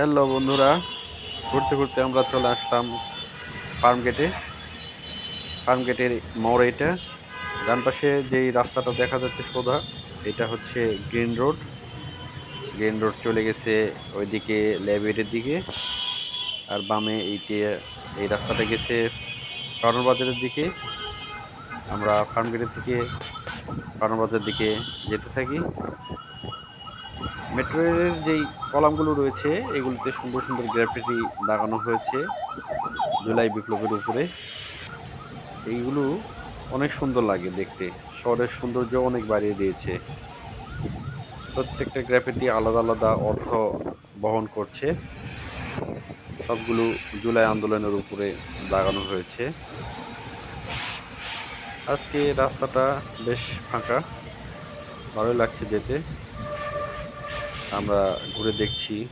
Hello বন্ধুরা, ঘুরতে ঘুরতে আমরা চলে আসলাম ফার্ম গেটে। ফার্ম গেটের মোড় এটা ডান পাশে যেই রাস্তাটা দেখা যাচ্ছে সোজা, এটা হচ্ছে গ্রিন রোড। গ্রিন রোড চলে গেছে ওইদিকে ল্যাবেটের দিকে। আর বামে এইটে এই রাস্তাটা গেছে কারণ বাজারের দিকে। আমরা ফার্ম গেটের থেকে কারণ দিকে যেতে থাকি। মেট্রো রেলের যেই কলামগুলো রয়েছে, এগুলোতে সুন্দর সুন্দর গ্রাফিটি লাগানো হয়েছে জুলাই বিপ্লবের উপরে। এইগুলো অনেক সুন্দর লাগে দেখতে। শহরের সৌন্দর্য অনেক বাড়িয়ে দিয়েছে। প্রত্যেকটা গ্রাফিটি আলাদা আলাদা অর্থ বহন করছে। সবগুলো জুলাই আন্দোলনের উপরে লাগানো হয়েছে। আজকে রাস্তাটা বেশ ফাঁকা। ভালোই লাগছে যেতে। আমরা ঘুরে দেখছি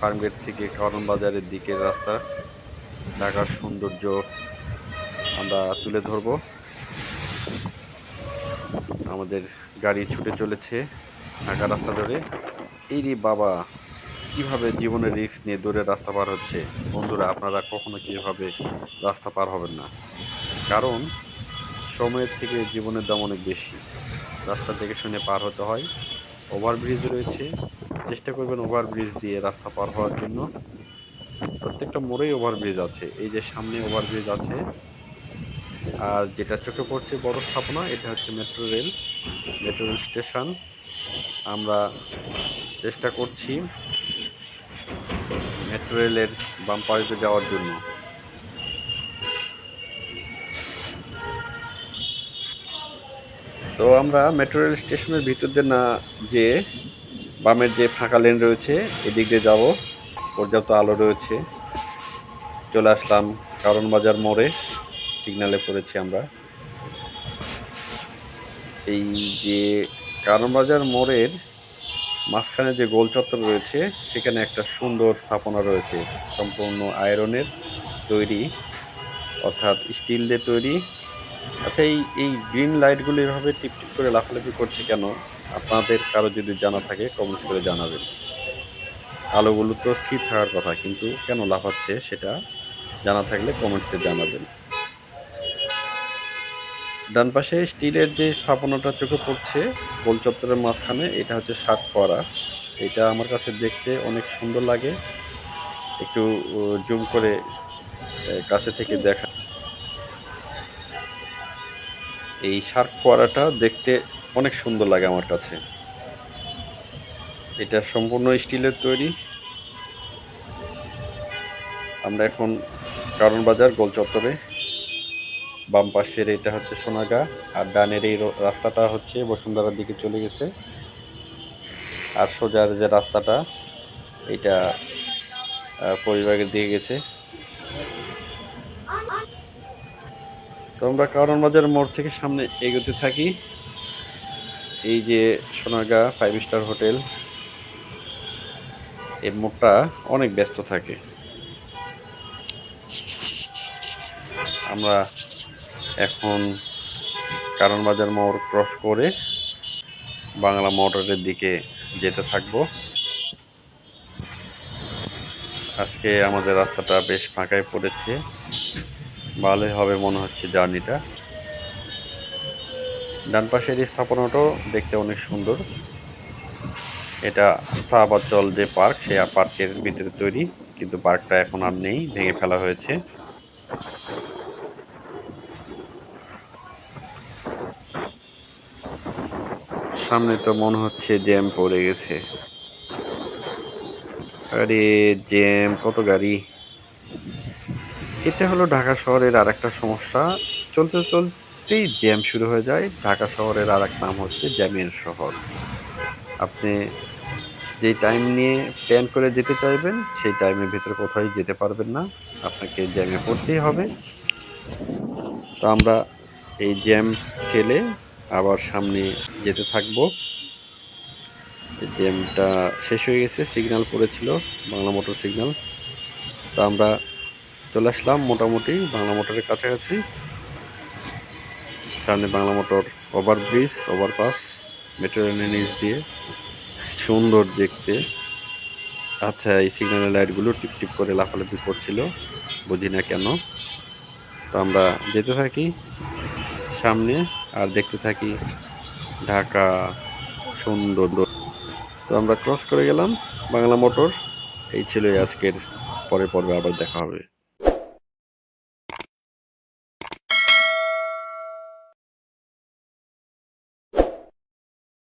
ফার্মগেট থেকে কারণ বাজারের দিকের রাস্তা। ঢাকার সৌন্দর্য আমরা তুলে ধরব। আমাদের গাড়ি ছুটে চলেছে ঢাকা রাস্তা ধরে। এই রে বাবা, কীভাবে জীবনের রিস্ক নিয়ে দূরে রাস্তা পার হচ্ছে? বন্ধুরা, আপনারা কখনো কীভাবে রাস্তা পার হবেন না? কারণ সময়ের থেকে জীবনের দাম অনেক বেশি। রাস্তা দেখে শুনে পার হতে হয়। ওভারব্রিজ রয়েছে। চেষ্টা করবেন ওভারব্রিজ দিয়ে রাস্তা পার হওয়ার জন্য। প্রত্যেকটা মোড়েই ওভারব্রিজ আছে। এই যে সামনে ওভারব্রিজ আছে, আর যেটা চোখে পড়ছে বড় স্থাপনা, এটা হচ্ছে metro rail metro rail station. আমরা চেষ্টা করছি মেট্রো রেলের বাম যাওয়ার জন্য। তো আমরা মেট্রো রেল স্টেশনের ভিতর দিয়ে না যে বামের যে ফাঁকা লেন রয়েছে, এদিক দিয়ে যাব। পর্যাপ্ত আলো রয়েছে। চলে আসলাম কারণ বাজার মোড়ে। সিগনালে পড়েছি আমরা। এই যে কারণ বাজার মোড়ের মাঝখানে যে গোল চত্বর রয়েছে, সেখানে একটা সুন্দর স্থাপনা রয়েছে। সম্পূর্ণ আয়রনের তৈরি, অর্থাৎ স্টিল দিয়ে তৈরি। আচ্ছা এই এই গ্রিন লাইটগুলো এভাবে টিপ টিপ করে লাফালাফি করছে কেন? আপনাদের কারও যদি জানা থাকে কমেন্টস করে জানাবেন। আলোগুলো তো স্থির থাকার কথা, কিন্তু কেন লাফাচ্ছে সেটা জানা থাকলে কমেন্টসে জানাবেন। ডান পাশে স্টিলের যে স্থাপনাটা চোখে পড়ছে, গোল চত্বরের মাঝখানে, এটা হচ্ছে শাক করা এটা আমার কাছে দেখতে অনেক সুন্দর লাগে। একটু জুম করে কাছে থেকে দেখা এই শার্ক ফোয়ারাটা দেখতে অনেক সুন্দর লাগে আমার কাছে। এটা সম্পূর্ণ স্টিলের তৈরি। আমরা এখন কারণ বাজার গোল চত্বরে। বাম পাশের এটা হচ্ছে সোনাগা, আর ডানের এই রাস্তাটা হচ্ছে বসুন্ধরার দিকে চলে গেছে। আর সোজার যে রাস্তাটা, এটা পরিবারের দিকে গেছে। তো আমরা কারণ বাজার মোড় থেকে সামনে এগোতে থাকি। এই যে সোনাগা ফাইভ স্টার হোটেল এর মোড়টা অনেক ব্যস্ত থাকে। আমরা এখন কারণ বাজার মোড় ক্রস করে বাংলা মোটরের দিকে যেতে থাকব। আজকে আমাদের রাস্তাটা বেশ ফাঁকায় পড়েছে। ভালোই হবে মনে হচ্ছে জার্নিটা। ডান পাশের স্থাপনাটাও দেখতে অনেক সুন্দর। এটা আস্থাবাচল যে পার্ক সেই পার্কের ভিতরে তৈরি, কিন্তু পার্কটা এখন আর নেই, ভেঙে ফেলা হয়েছে। সামনে তো মনে হচ্ছে জ্যাম পড়ে গেছে। আরে জ্যাম, কত গাড়ি? এটা হলো ঢাকা শহরের আর একটা সমস্যা। চলতে চলতেই জ্যাম শুরু হয়ে যায়। ঢাকা শহরের আর এক নাম হচ্ছে জ্যামের শহর। আপনি যেই টাইম নিয়ে প্ল্যান করে যেতে চাইবেন, সেই টাইমের ভিতরে কোথাও যেতে পারবেন না। আপনাকে জ্যামে পড়তেই হবে। তো আমরা এই জ্যাম ঠেলে আবার সামনে যেতে থাকব। জ্যামটা শেষ হয়ে গেছে। সিগন্যাল পড়েছিল, বাংলা মোটর সিগন্যাল তো আমরা চলে আসলাম মোটামুটি বাংলা মোটরের কাছাকাছি। সামনে Bangla Motor overbridge, overpass metro রেলের নিচ দিয়ে। সুন্দর দেখতে। আচ্ছা এই সিগন্যালের লাইটগুলো টিপ টিপ করে লাফালাফি করছিল, বুঝি না কেন। তো আমরা যেতে থাকি সামনে আর দেখতে থাকি ঢাকা সুন্দর তো আমরা ক্রস করে গেলাম বাংলা মোটর। এই ছিল আজকের পরে পর্বে, আবার দেখা হবে।